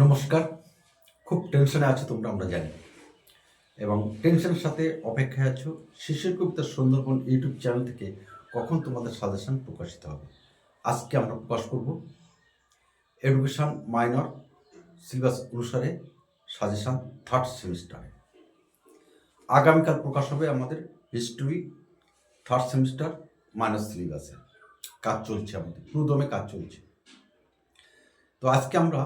নমস্কার। খুব টেনশনে আছো তোমরা, আমরা জানি। এবং টেনশনের সাথে অপেক্ষায় আছো শিশুর কবিতা সুন্দরবন ইউটিউব চ্যানেল থেকে কখন তোমাদের সাজেশন প্রকাশিত হবে। আজকে আমরা প্রকাশ করব এডুকেশন মাইনর সিলেবাস অনুসারে সাজেশন থার্ড সেমিস্টারে আগামীকাল প্রকাশ হবে আমাদের হিস্ট্রি থার্ড সেমিস্টার মাইনর সিলেবাসে কাজ চলছে আমাদের, পুরোদমে কাজ চলছে। তো আজকে আমরা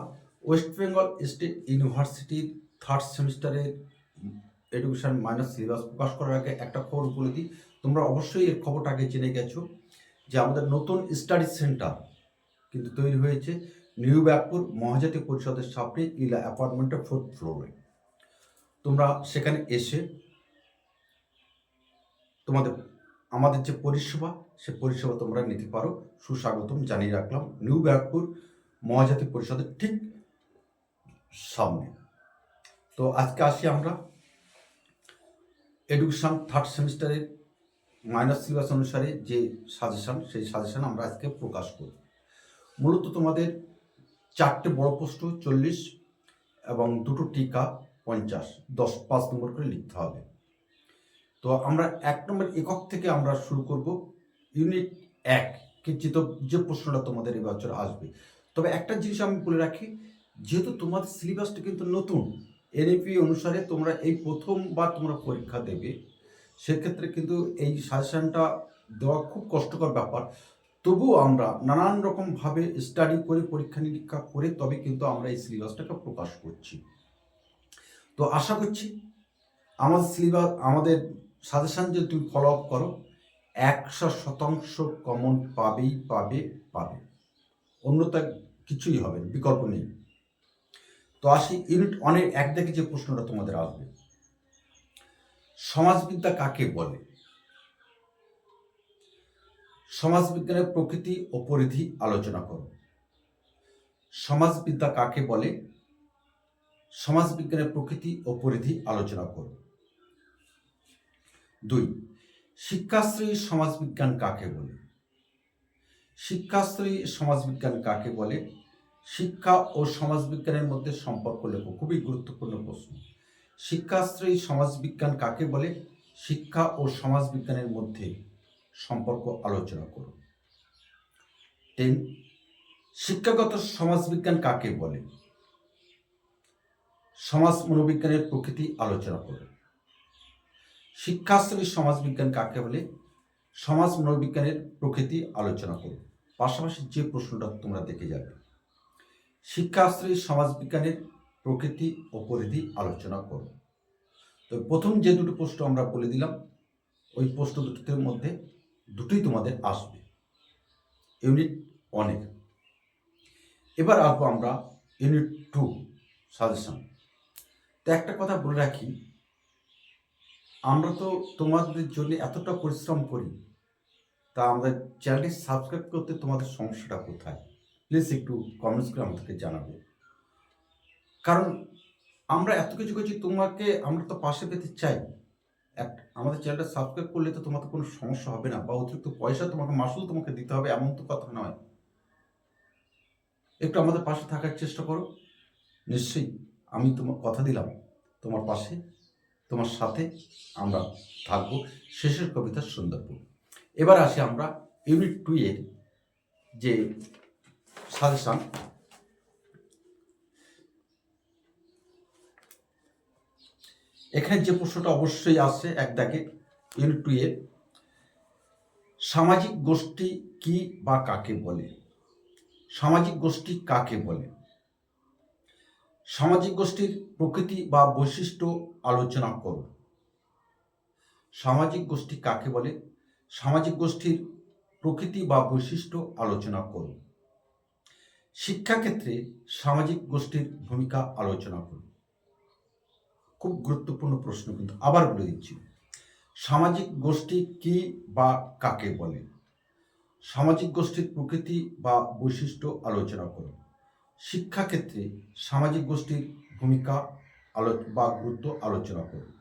ওয়েস্ট বেঙ্গল স্টেট ইউনিভার্সিটির থার্ড সেমিস্টারের এডুকেশন মাইনাস সিলেবাস প্রকাশ করার আগে একটা খবর বলে দিই। তোমরা অবশ্যই এর খবরটা আগে জেনে গেছো যে আমাদের নতুন স্টাডি সেন্টার কিন্তু তৈরি হয়েছে নিউ ব্যাগপুর মহাজাতি পরিষদের সামনে ইলা অ্যাপার্টমেন্টের ফোর্থ ফ্লোরে। তোমরা সেখানে এসে তোমাদের, আমাদের যে পরিষেবা, সে পরিষেবা তোমরা নিতে পারো। সুস্বাগতম জানিয়ে রাখলাম। নিউ ব্যাগপুর মহাজাতি পরিষদের ঠিক সামনে। তো আজকে আসি আমরা এডুকেশন থার্ড সেমিস্টারের মাইনাস সিলেবাস অনুসারে যে সাজেশন সেই সাজেশন আমরা আজকে প্রকাশ করব। মূলত তোমাদের চারটে বড় প্রশ্ন, চল্লিশ এবং দুটো টিকা, পঞ্চাশ, দশ, পাঁচ নম্বর করে লিখতে হবে। তো আমরা এক নম্বর একক থেকে আমরা শুরু করব। ইউনিট এক চিত যে প্রশ্নটা তোমাদের এবছর আসবে। তবে একটা জিনিস আমি বলে রাখি যেহেতু তোমাদের সিলেবাসটা কিন্তু নতুন এনএপি অনুসারে তোমরা এই প্রথমবার তোমরা পরীক্ষা দেবে, সেক্ষেত্রে কিন্তু এই সাজেশনটা দেওয়া খুব কষ্টকর ব্যাপার। তবুও আমরা নানান রকমভাবে স্টাডি করে, পরীক্ষা নিরীক্ষা করে তবে কিন্তু আমরা এই সিলেবাসটাকে প্রকাশ করছি। তো আশা করছি আমাদের সিলেবাস, আমাদের সাজেশান যদি তুমি ফলো আপ করো, একশো শতাংশ কমন পাবেই পাবে পাবে। অন্যতা কিছুই হবে বিকল্প নেই। তো আসি ইউনিট অনেক এক দেখে যে প্রশ্নটা তোমাদের আসবে। সমাজবিদ্যা কাকে বলে? সমাজবিজ্ঞানের প্রকৃতি ও পরিধি আলোচনা করো। সমাজবিদ্যা কাকে বলে? সমাজবিজ্ঞানের প্রকৃতি ও পরিধি আলোচনা করো। দুই, শিক্ষাশ্রয়ী সমাজবিজ্ঞান কাকে বলে? শিক্ষাশ্রী সমাজবিজ্ঞান কাকে বলে? শিক্ষা ও সমাজবিজ্ঞানের মধ্যে সম্পর্ক লেখো, খুবই গুরুত্বপূর্ণ প্রশ্ন। শিক্ষাশ্রয়ী সমাজবিজ্ঞান কাকে বলে? শিক্ষা ও সমাজবিজ্ঞানের মধ্যে সম্পর্ক আলোচনা করো। টেন, শিক্ষাগত সমাজবিজ্ঞান কাকে বলে? সমাজ মনোবিজ্ঞানের প্রকৃতি আলোচনা করো। শিক্ষাশ্রয়ী সমাজবিজ্ঞান কাকে বলে? সমাজ মনোবিজ্ঞানের প্রকৃতি আলোচনা করো। পাশাপাশি যে প্রশ্নটা তোমরা দেখে যাবে শিক্ষাশ্রয়ী সমাজবিজ্ঞানের প্রকৃতি ও পরিধি আলোচনা করো তো প্রথম যে দুটো প্রশ্ন আমরা বলে দিলাম, ওই প্রশ্ন দুটির মধ্যে দুটোই তোমাদের আসবে। ইউনিট অনেক। এবার আসব আমরা ইউনিট টু সাজেশন। তো একটা কথা বলে রাখি, আমরা তো তোমাদের জন্য এতটা পরিশ্রম করি, তা আমাদের চ্যানেলটি সাবস্ক্রাইব করতে তোমাদের সমস্যাটা কোথায়? প্লিজ একটু কমেন্টস করে আমাদেরকে জানাবে। কারণ আমরা এত কিছু করছি, তোমাকে আমরা তো পাশে পেতে চাই। এক, আমাদের চ্যানেলটা সাবস্ক্রাইব করলে তো তোমাদের কোনো সমস্যা হবে না, বা অতিরিক্ত পয়সা তোমাকে, মাসুল তোমাকে দিতে হবে, এমন তো কথা নয়। একটু আমাদের পাশে থাকার চেষ্টা করো। নিশ্চয়ই আমি তোমার কথা দিলাম, তোমার পাশে, তোমার সাথে আমরা থাকব। শেষের কবিতা সুন্দরপুর এবার আসি আমরা ইউনিট টু এর যে সাজেশন এখানে যে প্রশ্নটা অবশ্যই আসছে এক দাগে ইউনিট টু এর সামাজিক গোষ্ঠী কি বা কাকে বলে? সামাজিক গোষ্ঠী কাকে বলে? সামাজিক গোষ্ঠীর প্রকৃতি বা বৈশিষ্ট্য আলোচনা করো। সামাজিক গোষ্ঠী কাকে বলে? সামাজিক গোষ্ঠীর প্রকৃতি বা বৈশিষ্ট্য আলোচনা করো। শিক্ষাক্ষেত্রে সামাজিক গোষ্ঠীর ভূমিকা আলোচনা করুন। খুব গুরুত্বপূর্ণ প্রশ্ন কিন্তু আবার বলে দিচ্ছি। সামাজিক গোষ্ঠী কি বা কাকে বলে? সামাজিক গোষ্ঠীর প্রকৃতি বা বৈশিষ্ট্য আলোচনা করুন। শিক্ষাক্ষেত্রে সামাজিক গোষ্ঠীর ভূমিকা আলো বা গুরুত্ব আলোচনা করুন।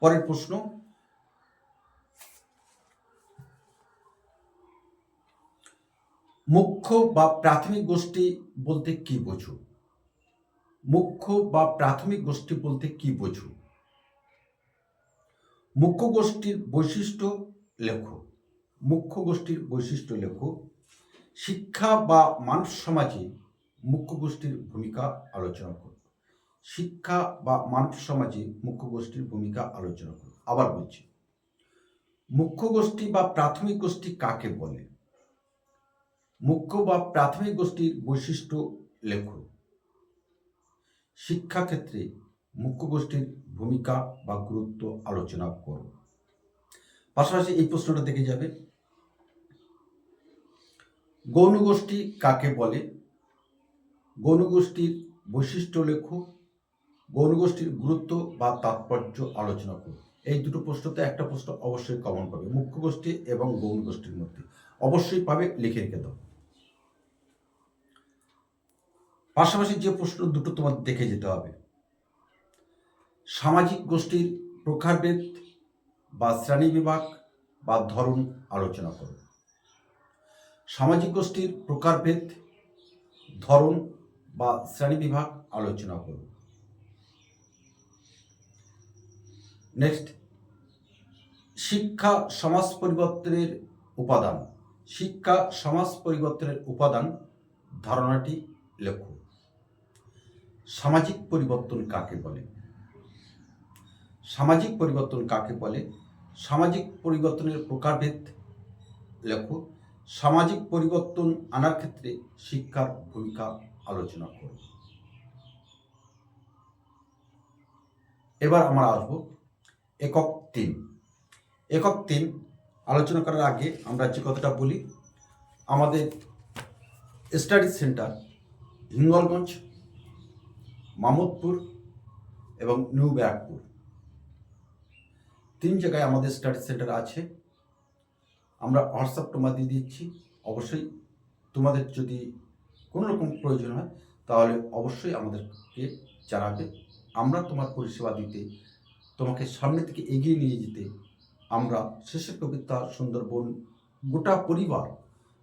পরের প্রশ্ন মুখ্য বা প্রাথমিক গোষ্ঠী বলতে কি বোঝো? মুখ্য বা প্রাথমিক গোষ্ঠী বলতে কি বোঝো? মুখ্য গোষ্ঠীর বৈশিষ্ট্য লেখো। মুখ্য গোষ্ঠীর বৈশিষ্ট্য লেখো। শিক্ষা বা মানব সমাজে মুখ্য গোষ্ঠীর ভূমিকা আলোচনা করো। শিক্ষা বা মানব সমাজে মুখ্য গোষ্ঠীর ভূমিকা আলোচনা করো। আবার বলছি, মুখ্য গোষ্ঠী বা প্রাথমিক গোষ্ঠী কাকে বলে? মুখ্য বা প্রাথমিক গোষ্ঠীর বৈশিষ্ট্য লেখো শিক্ষাক্ষেত্রে মুখ্য গোষ্ঠীর ভূমিকা বা গুরুত্ব আলোচনা করো। পাশাপাশি এই প্রশ্নটা দেখে যাবে। গৌণ গোষ্ঠী কাকে বলে? গৌণ গোষ্ঠীর বৈশিষ্ট্য লেখো। গৌণ গোষ্ঠীর গুরুত্ব বা তাৎপর্য আলোচনা করো। এই দুটো প্রশ্নতে একটা প্রশ্ন অবশ্যই কমন পাবে, মুখ্য গোষ্ঠী এবং গৌণ গোষ্ঠীর মধ্যে। অবশ্যই পাবে, লিখে রেখে দাও। পাশাপাশি যে প্রশ্ন দুটো তোমার দেখে যেতে হবে। সামাজিক গোষ্ঠীর প্রকারভেদ বা শ্রেণি বিভাগ বা ধরন আলোচনা করো। সামাজিক গোষ্ঠীর প্রকারভেদ, ধরন বা শ্রেণি বিভাগ আলোচনা করো। নেক্সট, শিক্ষা সমাজ পরিবর্তনের উপাদান। শিক্ষা সমাজ পরিবর্তনের উপাদান ধারণাটি লেখো। সামাজিক পরিবর্তন কাকে বলে? সামাজিক পরিবর্তন কাকে বলে? সামাজিক পরিবর্তনের প্রকারভেদ লেখো। সামাজিক পরিবর্তন আনার ক্ষেত্রে শিক্ষার ভূমিকা আলোচনা করো। এবার আমরা আসব একক তিন। একক তিন আলোচনা করার আগে আমরা যে কথাটা বলি, আমাদের স্টাডি সেন্টার হিঙ্গলগঞ্জ মামুদপুর এবং নিউ ব্যারাকপুর। তিন জায়গায় আমাদের স্টাডি সেন্টার আছে। আমরা হোয়াটসঅ্যাপ তোমার দিয়ে দিচ্ছি। অবশ্যই তোমাদের যদি কোনো রকম প্রয়োজন হয়, তাহলে অবশ্যই আমাদেরকে জানাবে। আমরা তোমার পরিষেবা দিতে, তোমাকে সামনে থেকে এগিয়ে নিয়ে যেতে, আমরা শেষের কবিতা, সুন্দরবন, গোটা পরিবার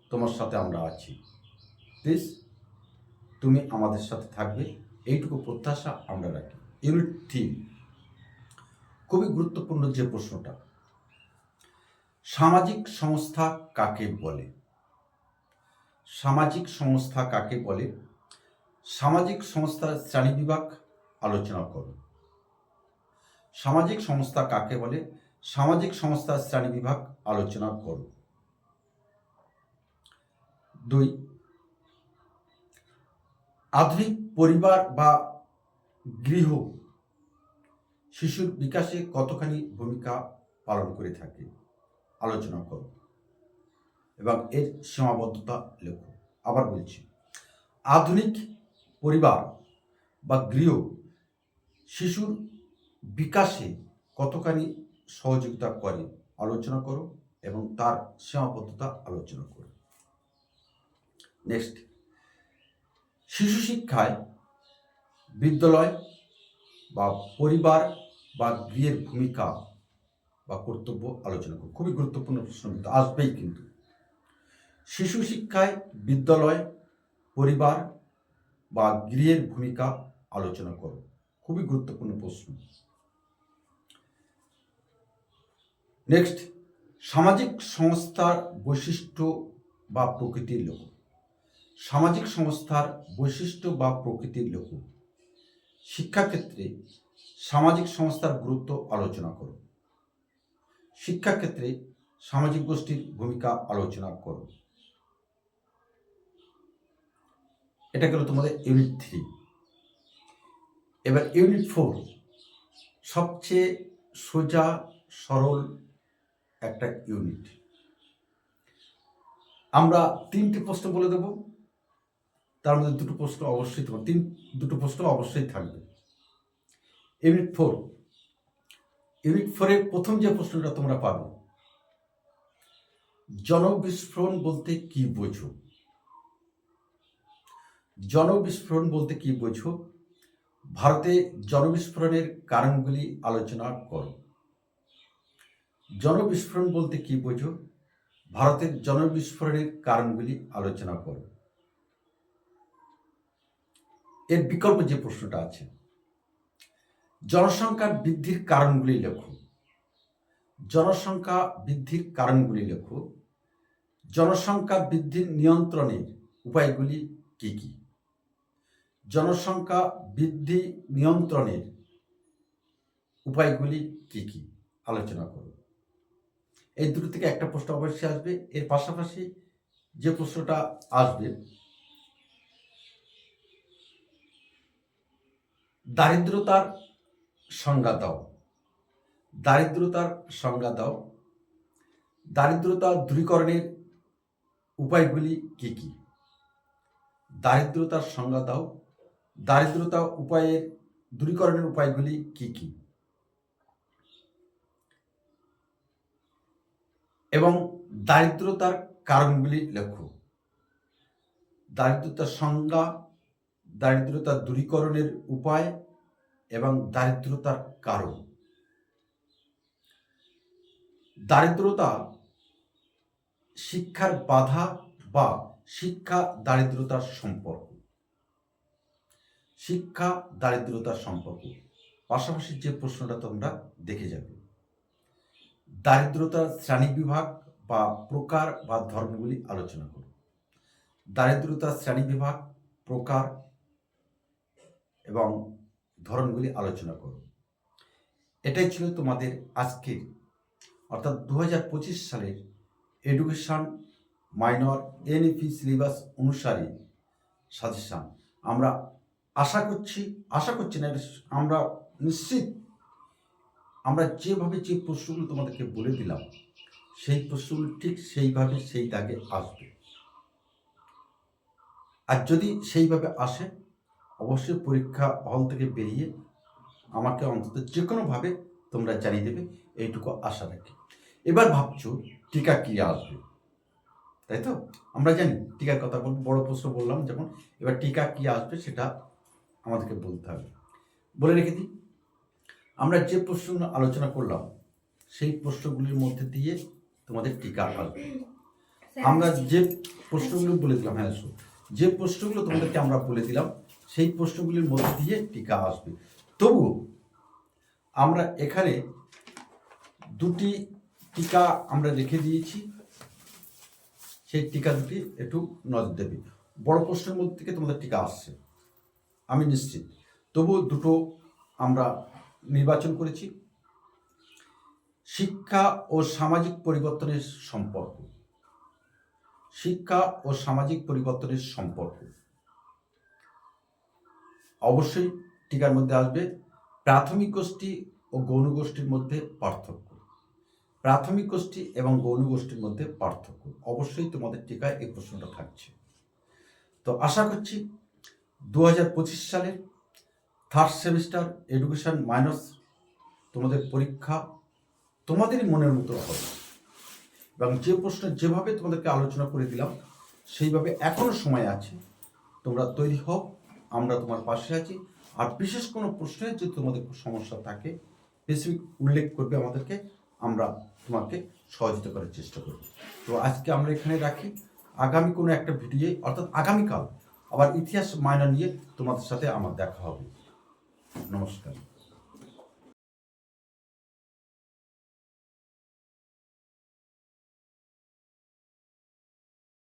তোমার সাথে আমরা আছি। প্লিজ তুমি আমাদের সাথে থাকবে। এইটুকু প্রত্যাশা আমরা রাখি। ইউনিট থ্রি খুবই গুরুত্বপূর্ণ যে প্রশ্নটা, সামাজিক সংস্থা কাকে বলে? সামাজিক সংস্থা কাকে বলে? সামাজিক সংস্থার শ্রেণীবিভাগ আলোচনা করো। সামাজিক সংস্থা কাকে বলে? সামাজিক সংস্থার শ্রেণীবিভাগ আলোচনা করো। দুই আধুনিক পরিবার বা গৃহ শিশুর বিকাশে কতখানি ভূমিকা পালন করে থাকে? আলোচনা করো এবং এর সীমাবদ্ধতা লেখো। আবার বলছি, আধুনিক পরিবার বা গৃহ শিশুর বিকাশে কতখানি সহযোগিতা করে? আলোচনা করো এবং তার সীমাবদ্ধতা আলোচনা করো। নেক্সট। শিশু শিক্ষায়, বিদ্যালয় বা পরিবার বা গৃহের ভূমিকা বা কর্তব্য আলোচনা করো খুবই গুরুত্বপূর্ণ প্রশ্ন, কিন্তু আসবেই কিন্তু। শিশু শিক্ষায়, বিদ্যালয়, পরিবার বা গৃহের ভূমিকা আলোচনা করো খুবই গুরুত্বপূর্ণ প্রশ্ন। নেক্সট সামাজিক সংস্থার বৈশিষ্ট্য বা প্রকৃতির লোক সামাজিক সংস্থার বৈশিষ্ট্য বা প্রকৃতির লোক শিক্ষাক্ষেত্রে সামাজিক সংস্থার গুরুত্ব আলোচনা করো শিক্ষাক্ষেত্রে সামাজিক গোষ্ঠীর ভূমিকা আলোচনা করো এটা গেল তোমাদের ইউনিট থ্রি। এবার ইউনিট ফোর, সবচেয়ে সোজা, সরল একটা ইউনিট। আমরা তিনটি প্রশ্ন বলে দেব। তার মধ্যে দুটো প্রশ্ন অবশ্যই তোমার, তিন, দুটো প্রশ্ন অবশ্যই থাকবে। ইউনিট ফোর ইউনিট ফোরের প্রথম যে প্রশ্নটা তোমরা পাবে, জনবিস্ফোরণ বলতে কি বোঝো? জনবিস্ফোরণ বলতে কি বোঝো? ভারতে জনবিস্ফোরণের কারণগুলি আলোচনা করো। জনবিস্ফোরণ বলতে কি বোঝো? ভারতের জনবিস্ফোরণের কারণগুলি আলোচনা করো। এর বিকল্প যে প্রশ্নটা আছে, জনসংখ্যার বৃদ্ধির কারণগুলি লেখো। জনসংখ্যা বৃদ্ধির কারণগুলি লেখো। জনসংখ্যা বৃদ্ধির নিয়ন্ত্রণের উপায়গুলি কি কি? জনসংখ্যা বৃদ্ধি নিয়ন্ত্রণের উপায়গুলি কি কি? আলোচনা করো। এই দুটো থেকে একটা প্রশ্ন অবশ্যই আসবে। এর পাশাপাশি যে প্রশ্নটা আসবে দারিদ্রতার সংজ্ঞা দাও। দারিদ্রতার সংজ্ঞা দাও। দারিদ্রতা দূরীকরণের উপায়গুলি কি কি? দারিদ্রতার সংজ্ঞা দাও। দারিদ্রতা উপায়ের দূরীকরণের উপায়গুলি কি কি? এবং দারিদ্রতার কারণগুলি লক্ষ্য। দারিদ্রতার সংজ্ঞা দারিদ্রতা দূরীকরণের উপায় এবং দারিদ্রতার কারণ। দারিদ্রতা শিক্ষার বাধা বা শিক্ষা দারিদ্রতার সম্পর্ক। শিক্ষা দারিদ্রতার সম্পর্ক। পাশাপাশি যে প্রশ্নটা তোমরা দেখে যাবে। দারিদ্রতার শ্রেণি বিভাগ বা প্রকার বা ধর্মগুলি আলোচনা করো। দারিদ্রতার শ্রেণি বিভাগ, প্রকার এবং ধরনগুলি আলোচনা করো এটাই ছিল তোমাদের আজকের, অর্থাৎ দু হাজার পঁচিশ সালের এডুকেশন মাইনর এনইপি সিলেবাস অনুসারে সাজেশান আমরা আশা করছি আশা করছি না, আমরা নিশ্চিত, আমরা যেভাবে যে প্রশ্নগুলো তোমাদেরকে বলে দিলাম, সেই প্রশ্নগুলো ঠিক সেইভাবে সেই দাগে আসবে। আর যদি সেইভাবে আসে অবশ্যই পরীক্ষা হল থেকে বেরিয়ে আমাকে অন্তত যে কোনোভাবে তোমরা জানিয়ে দেবে, এইটুকু আশা রাখি। এবার ভাবছ, টিকা কি আসবে? তাই তো? আমরা জানি, টিকার কথা বলব বড় প্রশ্ন বললাম যেমন এবার টিকা কি আসবে সেটা আমাদেরকে বলতে হবে। বলে রেখে দিই, আমরা যে প্রশ্নগুলো আলোচনা করলাম, সেই প্রশ্নগুলির মধ্যে দিয়ে তোমাদের টিকা আসবে। আমরা যে প্রশ্নগুলো বলে দিলাম হ্যাঁ যে প্রশ্নগুলো তোমাদেরকে আমরা বলে দিলাম সেই প্রশ্নগুলির মধ্যে দিয়ে টিকা আসবে। তবুও আমরা এখানে দুটি টিকা আমরা রেখে দিয়েছি। সেই টিকা দুটি একটু নজর দেবে। বড় প্রশ্নের মধ্যে থেকে তোমাদের টিকা আসছে। আমি নিশ্চিত। তবুও দুটো আমরা নির্বাচন করেছি। শিক্ষা ও সামাজিক পরিবর্তনের সম্পর্ক। শিক্ষা ও সামাজিক পরিবর্তনের সম্পর্ক। অবশ্যই টিকার মধ্যে আসবে। প্রাথমিক গোষ্ঠী ও গৌণ গোষ্ঠীর মধ্যে পার্থক্য। প্রাথমিক গোষ্ঠী এবং গৌণ গোষ্ঠীর মধ্যে পার্থক্য। অবশ্যই তোমাদের টিকায় এই প্রশ্নটা থাকছে। তো আশা করছি দু হাজার পঁচিশ সালের থার্ড সেমিস্টার এডুকেশন মাইনস তোমাদের পরীক্ষা তোমাদেরই মনের মতো হবে। এবং যে প্রশ্ন যেভাবে তোমাদেরকে আলোচনা করে দিলাম, সেইভাবে এখনও সময় আছে। তোমরা তৈরি হও। আমরা তোমার পাশে আছি। আর বিশেষ কোনো প্রশ্নে যদি তোমাদের সমস্যা থাকে স্পেসিফিক উল্লেখ করবে আমাদেরকে, আমরা তোমাকে সহযোগিতা করার চেষ্টা করব। তো আজকে আমরা এখানে রাখি। আগামী কোনো একটা ভিডিও অর্থাৎ আগামীকাল, আবার ইতিহাস মায়না নিয়ে তোমাদের সাথে আমার দেখা হবে। নমস্কার।